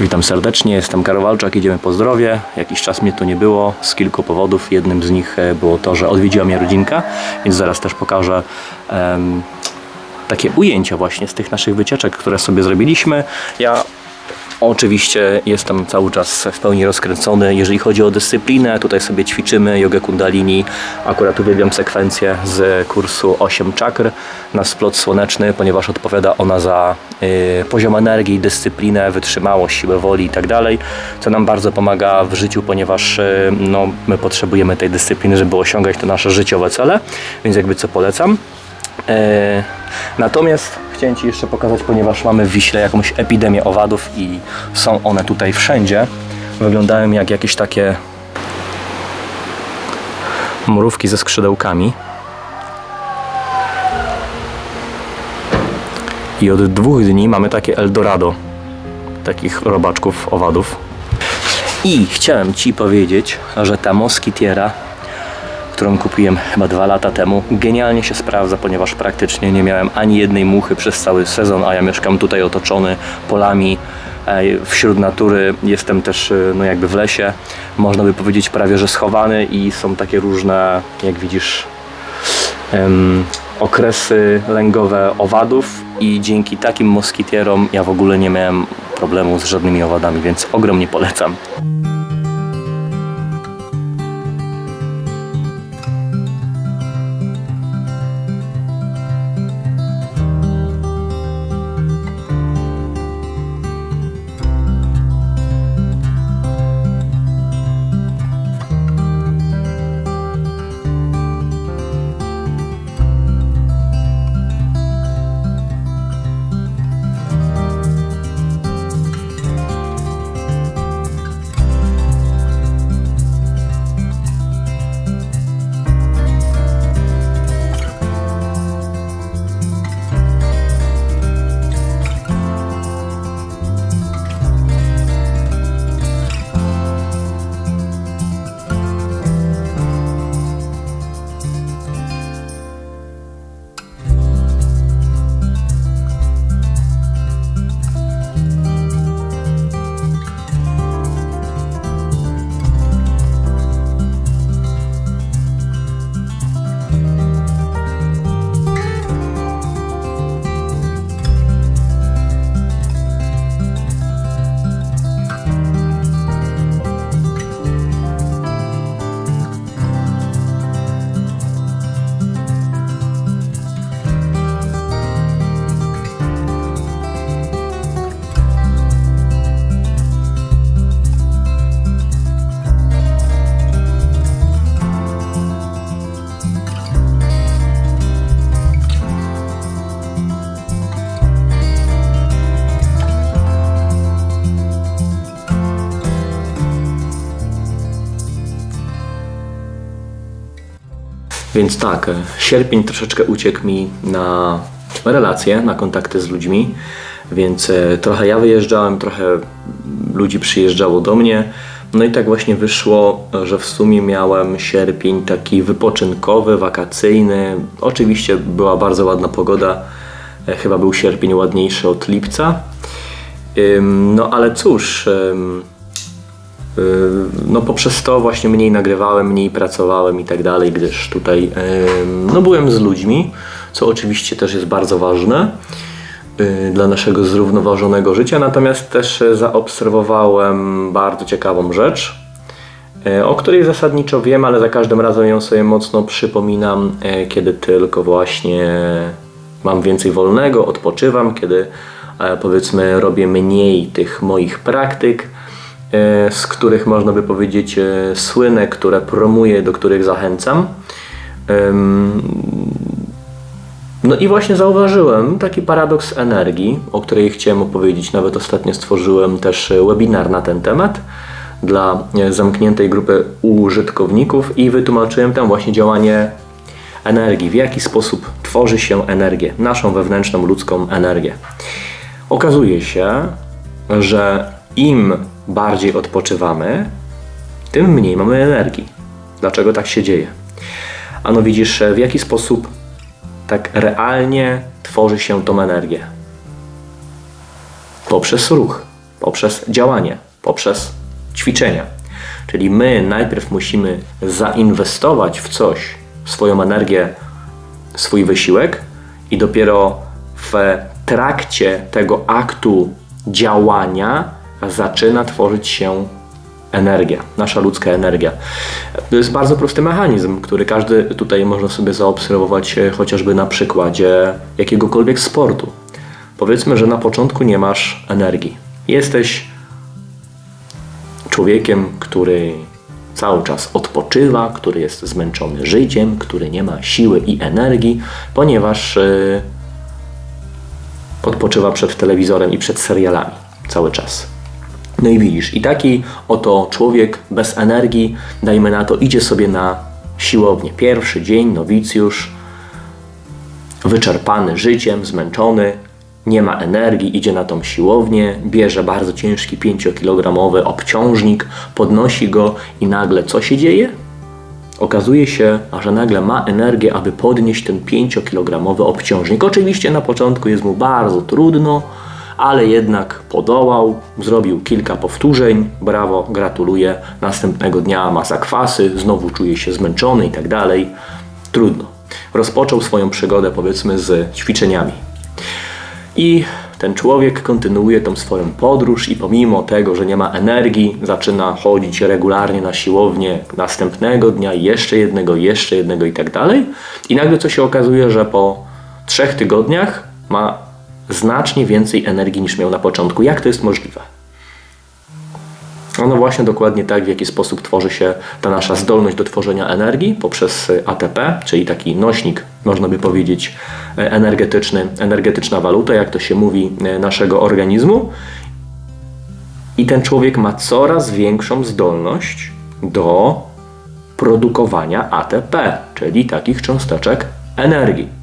Witam serdecznie, jestem Karol Walczak, idziemy po zdrowie. Jakiś czas mnie tu nie było z kilku powodów. Jednym z nich e, było to, że odwiedziła mnie rodzinka, więc zaraz też pokażę em, takie ujęcia właśnie z tych naszych wycieczek, które sobie zrobiliśmy. Ja Oczywiście jestem cały czas w pełni rozkręcony. Jeżeli chodzi o dyscyplinę, tutaj sobie ćwiczymy jogę kundalini. Akurat uwielbiam sekwencję z kursu 8 czakr na splot słoneczny, ponieważ odpowiada ona za y, poziom energii, dyscyplinę, wytrzymałość, siłę woli i tak co nam bardzo pomaga w życiu, ponieważ y, no, my potrzebujemy tej dyscypliny, żeby osiągać te nasze życiowe cele, więc jakby co polecam. E, Natomiast chciałem Ci jeszcze pokazać, ponieważ mamy w Wiśle jakąś epidemię owadów i są one tutaj wszędzie. Wyglądają jak jakieś takie mrówki ze skrzydełkami. I od dwóch dni mamy takie Eldorado takich robaczków owadów. I chciałem Ci powiedzieć, że ta moskitiera którą kupiłem chyba dwa lata temu. Genialnie się sprawdza, ponieważ praktycznie nie miałem ani jednej muchy przez cały sezon, a ja mieszkam tutaj otoczony polami. Wśród natury jestem też e, no jakby w lesie, można by powiedzieć prawie że schowany i są takie różne, jak widzisz, okresy lęgowe owadów i dzięki takim moskitierom ja w ogóle nie miałem problemu z żadnymi owadami, więc ogromnie polecam. Więc tak, e, sierpień troszeczkę uciekł mi na relacje, na kontakty z ludźmi, więc e, trochę ja wyjeżdżałem, trochę ludzi przyjeżdżało do mnie. No i tak właśnie wyszło, że w sumie miałem sierpień taki wypoczynkowy, wakacyjny. Oczywiście była bardzo ładna pogoda, e, chyba był sierpień ładniejszy od lipca. No ale cóż, no poprzez to właśnie mniej nagrywałem, mniej pracowałem i tak dalej, gdyż tutaj yy, no byłem z ludźmi, co oczywiście też jest bardzo ważne yy, dla naszego zrównoważonego życia, natomiast też zaobserwowałem bardzo ciekawą rzecz, o której zasadniczo wiem, ale za każdym razem ją sobie mocno przypominam, kiedy tylko właśnie mam więcej wolnego, odpoczywam, kiedy e, powiedzmy robię mniej tych moich praktyk, z których można by powiedzieć e, słynę, które promuję, do których zachęcam. No i właśnie zauważyłem taki paradoks energii, o której chciałem opowiedzieć. Nawet ostatnio stworzyłem też e, webinar na ten temat dla e, zamkniętej grupy użytkowników i wytłumaczyłem tam właśnie działanie energii, w jaki sposób tworzy się energię, naszą wewnętrzną ludzką energię. Okazuje się, że im bardziej odpoczywamy, tym mniej mamy energii. Dlaczego tak się dzieje? Ano widzisz, w jaki sposób tak realnie tworzy się tą energię? Poprzez ruch. poprzez działanie, poprzez ćwiczenia. Czyli my najpierw musimy zainwestować w coś, swoją energię, swój wysiłek i dopiero w trakcie tego aktu działania zaczyna tworzyć się energia, nasza ludzka energia. To jest bardzo prosty mechanizm, który każdy tutaj można sobie zaobserwować e, chociażby na przykładzie jakiegokolwiek sportu. Powiedzmy, że na początku nie masz energii. Jesteś człowiekiem, który cały czas odpoczywa, który jest zmęczony życiem, który nie ma siły i energii, ponieważ yy, odpoczywa przed telewizorem i przed serialami cały czas. No i widzisz, i taki oto człowiek bez energii, dajmy na to, idzie sobie na siłownię. Pierwszy dzień, nowicjusz, wyczerpany życiem, zmęczony, nie ma energii, idzie na tą siłownię, bierze bardzo ciężki 5-kilogramowy obciążnik, podnosi go i nagle co się dzieje? Okazuje się, że nagle ma energię, aby podnieść ten 5-kilogramowy obciążnik. Oczywiście na początku jest mu bardzo trudno, ale jednak podołał, zrobił kilka powtórzeń, brawo, gratuluję. Następnego dnia ma zakwasy, znowu czuje się zmęczony i tak dalej. Trudno. Rozpoczął swoją przygodę powiedzmy z ćwiczeniami. I ten człowiek kontynuuje tą swoją podróż i pomimo tego, że nie ma energii, zaczyna chodzić regularnie na siłownię następnego dnia, jeszcze jednego, jeszcze jednego i tak dalej. I nagle co się okazuje, że po trzech tygodniach ma znacznie więcej energii niż miał na początku. Jak to jest możliwe? No właśnie dokładnie tak, w jaki sposób tworzy się ta nasza zdolność do tworzenia energii poprzez ATP, czyli taki nośnik, można by powiedzieć, energetyczny, energetyczna waluta, jak to się mówi, naszego organizmu. I ten człowiek ma coraz większą zdolność do produkowania ATP, czyli takich cząsteczek energii.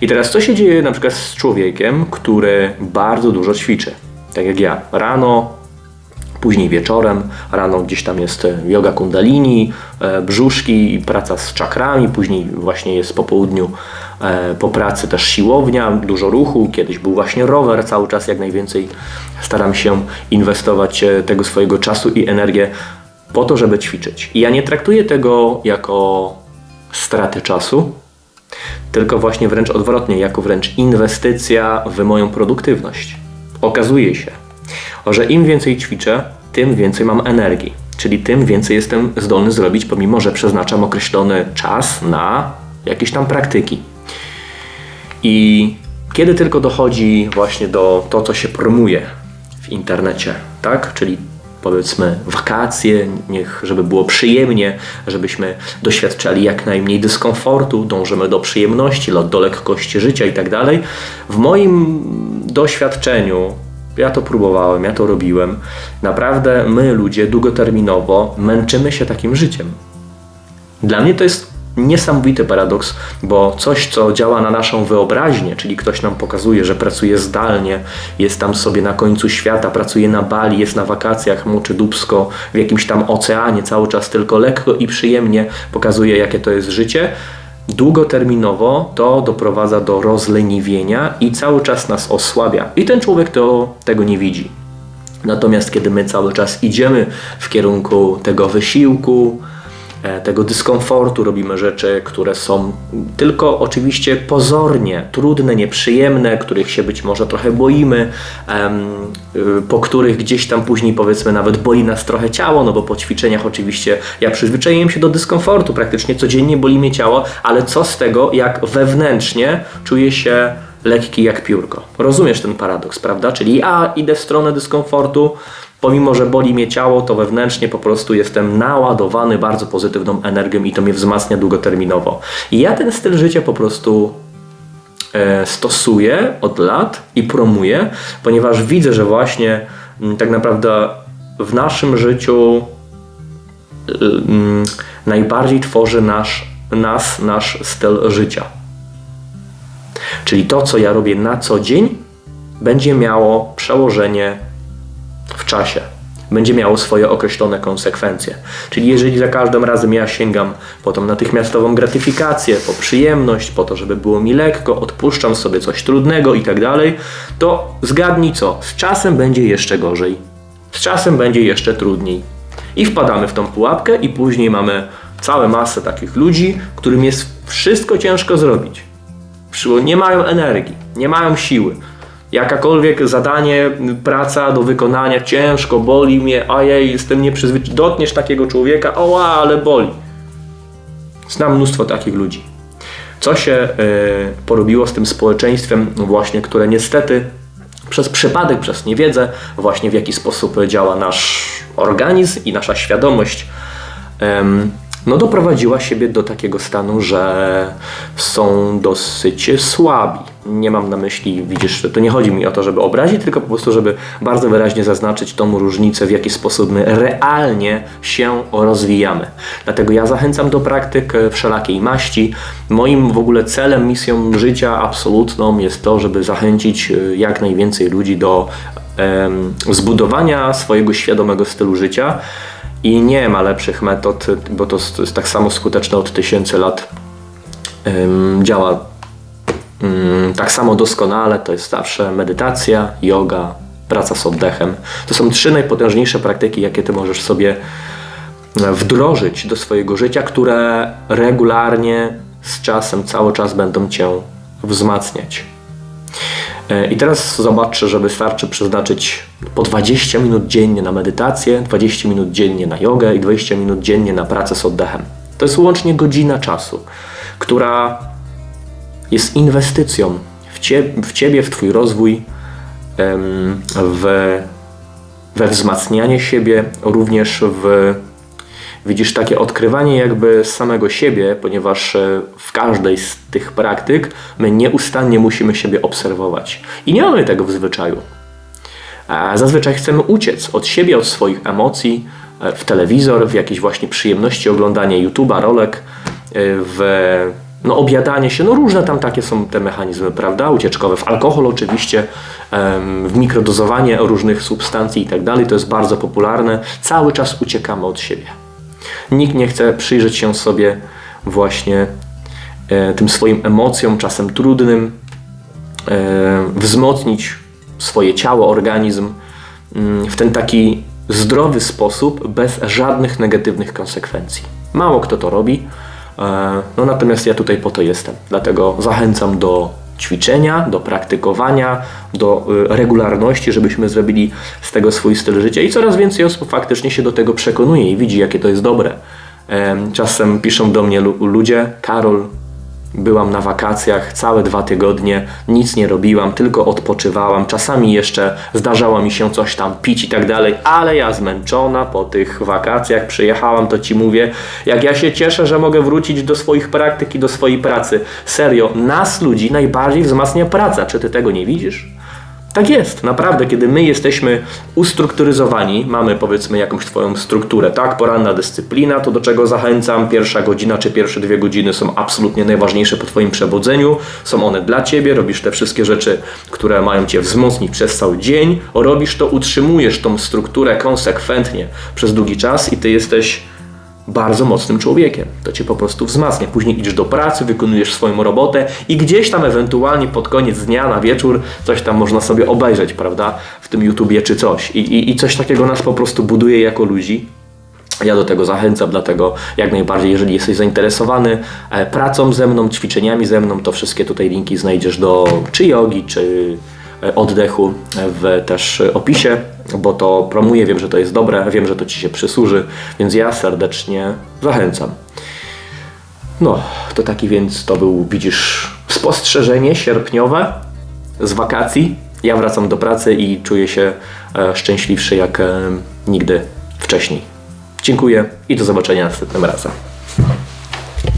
I teraz co się dzieje na przykład z człowiekiem, który bardzo dużo ćwiczy? Tak jak ja, rano, później wieczorem, rano gdzieś tam jest yoga kundalini, e, brzuszki, praca z czakrami, później właśnie jest po południu, e, po pracy też siłownia, dużo ruchu, kiedyś był właśnie rower, cały czas jak najwięcej staram się inwestować e, tego swojego czasu i energię po to, żeby ćwiczyć. I ja nie traktuję tego jako straty czasu, tylko właśnie wręcz odwrotnie, jako wręcz inwestycja w moją produktywność. Okazuje się, że im więcej ćwiczę, tym więcej mam energii, czyli tym więcej jestem zdolny zrobić, pomimo że przeznaczam określony czas na jakieś tam praktyki. I kiedy tylko dochodzi właśnie do to, co się promuje w internecie, tak? Czyli powiedzmy wakacje, niech żeby było przyjemnie, żebyśmy doświadczali jak najmniej dyskomfortu, dążymy do przyjemności, do lekkości życia i tak dalej. W moim doświadczeniu ja to próbowałem, ja to robiłem. Naprawdę my, ludzie, długoterminowo męczymy się takim życiem. Dla mnie to jest niesamowity paradoks, bo coś, co działa na naszą wyobraźnię, czyli ktoś nam pokazuje, że pracuje zdalnie, jest tam sobie na końcu świata, pracuje na Bali, jest na wakacjach, moczy dubsko w jakimś tam oceanie, cały czas tylko lekko i przyjemnie pokazuje, jakie to jest życie. Długoterminowo to doprowadza do rozleniwienia i cały czas nas osłabia. I ten człowiek to tego nie widzi. Natomiast kiedy my cały czas idziemy w kierunku tego wysiłku, tego dyskomfortu, robimy rzeczy, które są tylko oczywiście pozornie trudne, nieprzyjemne, których się być może trochę boimy, y, po których gdzieś tam później powiedzmy nawet boli nas trochę ciało, no bo po ćwiczeniach oczywiście ja przyzwyczaiłem się do dyskomfortu, praktycznie codziennie boli mnie ciało, ale co z tego, jak wewnętrznie czuję się lekki jak piórko. Rozumiesz ten paradoks, prawda? Czyli ja idę w stronę dyskomfortu, pomimo że boli mnie ciało, to wewnętrznie po prostu jestem naładowany bardzo pozytywną energią i to mnie wzmacnia długoterminowo. I ja ten styl życia po prostu e, stosuję od lat i promuję, ponieważ widzę, że właśnie m, mm, tak naprawdę w naszym życiu m, mm, najbardziej tworzy nasz, nas nasz styl życia. Czyli to, co ja robię na co dzień, będzie miało przełożenie w czasie. będzie miało swoje określone konsekwencje. Czyli jeżeli za każdym razem ja sięgam po tą natychmiastową gratyfikację, po przyjemność, po to, żeby było mi lekko, odpuszczam sobie coś trudnego i tak dalej, to zgadnij co, z czasem będzie jeszcze gorzej. Z czasem będzie jeszcze trudniej. I wpadamy w tą pułapkę i później mamy całą masę takich ludzi, którym jest wszystko ciężko zrobić. Nie mają energii, nie mają siły. Jakakolwiek zadanie, praca do wykonania, ciężko, boli mnie, ojej, jestem nieprzyzwyczajony. Dotkniesz takiego człowieka, oła, ale boli. Znam mnóstwo takich ludzi. Co się e, porobiło z tym społeczeństwem, właśnie, które niestety przez przypadek, przez niewiedzę, właśnie w jaki sposób działa nasz organizm i nasza świadomość, no doprowadziła siebie do takiego stanu, że są dosyć słabi. Nie mam na myśli, widzisz, to nie chodzi mi o to, żeby obrazić, tylko po prostu, żeby bardzo wyraźnie zaznaczyć tą różnicę, w jaki sposób my realnie się rozwijamy. Dlatego ja zachęcam do praktyk e, wszelakiej maści. Moim w ogóle celem, misją życia absolutną jest to, żeby zachęcić e, jak najwięcej ludzi do em, zbudowania swojego świadomego stylu życia. I nie ma lepszych metod, bo to jest, tak samo skuteczne od tysięcy lat. Ym, działa tak samo doskonale. To jest zawsze medytacja, yoga, praca z oddechem. To są trzy najpotężniejsze praktyki, jakie ty możesz sobie e, wdrożyć do swojego życia, które regularnie z czasem, cały czas będą cię wzmacniać. E, I teraz zobaczcie, że wystarczy przeznaczyć po 20 minut dziennie na medytację, 20 minut dziennie na jogę i 20 minut dziennie na pracę z oddechem. To jest łącznie godzina czasu, która jest inwestycją w, w Ciebie, w Twój rozwój, w, we wzmacnianie siebie, również w widzisz takie odkrywanie jakby samego siebie, ponieważ e, w każdej z tych praktyk my nieustannie musimy siebie obserwować. I nie mamy tego w zwyczaju. Zazwyczaj chcemy uciec od siebie, od swoich emocji, e, w telewizor, w jakieś właśnie przyjemności oglądania YouTube'a, rolek, e, w no, obiadanie się, no różne tam takie są te mechanizmy, prawda, ucieczkowe, w alkohol oczywiście, w mikrodozowanie różnych substancji i tak dalej, to jest bardzo popularne, cały czas uciekamy od siebie. Nikt nie chce przyjrzeć się sobie właśnie e, tym swoim emocjom, czasem trudnym, e, wzmocnić swoje ciało, organizm mm, w ten taki zdrowy sposób, bez żadnych negatywnych konsekwencji. Mało kto to robi, no natomiast ja tutaj po to jestem. Dlatego zachęcam do ćwiczenia, do praktykowania, do y, regularności, żebyśmy zrobili z tego swój styl życia i coraz więcej osób faktycznie się do tego przekonuje i widzi, jakie to jest dobre. Em, Czasem piszą do mnie lu- ludzie, Karol, Byłam na wakacjach całe dwa tygodnie, nic nie robiłam, tylko odpoczywałam. Czasami jeszcze zdarzało mi się coś tam pić i tak dalej, ale ja zmęczona po tych wakacjach przyjechałam, to ci mówię, jak ja się cieszę, że mogę wrócić do swoich praktyk i do swojej pracy. Serio, nas ludzi najbardziej wzmacnia praca. Czy ty tego nie widzisz? Tak jest, naprawdę, kiedy my jesteśmy ustrukturyzowani, mamy powiedzmy jakąś Twoją strukturę, tak, poranna dyscyplina, to do czego zachęcam, pierwsza godzina czy pierwsze dwie godziny są absolutnie najważniejsze po Twoim przebudzeniu, są one dla Ciebie, robisz te wszystkie rzeczy, które mają Cię wzmocnić przez cały dzień, robisz to, utrzymujesz tą strukturę konsekwentnie przez długi czas i Ty jesteś bardzo mocnym człowiekiem. To cię po prostu wzmacnia. Później idziesz do pracy, wykonujesz swoją robotę i gdzieś tam ewentualnie pod koniec dnia, na wieczór, coś tam można sobie obejrzeć, prawda? W tym YouTubie czy coś. I, i, i coś takiego nas po prostu buduje jako ludzi. Ja do tego zachęcam, dlatego jak najbardziej, jeżeli jesteś zainteresowany e, pracą ze mną, ćwiczeniami ze mną, to wszystkie tutaj linki znajdziesz do czy jogi, czy oddechu w też opisie, bo to promuję, wiem, że to jest dobre, wiem, że to Ci się przysłuży, więc ja serdecznie zachęcam. No, to taki więc to był, widzisz, spostrzeżenie sierpniowe z wakacji. Ja wracam do pracy i czuję się e, szczęśliwszy jak e, nigdy wcześniej. Dziękuję i do zobaczenia następnym razem.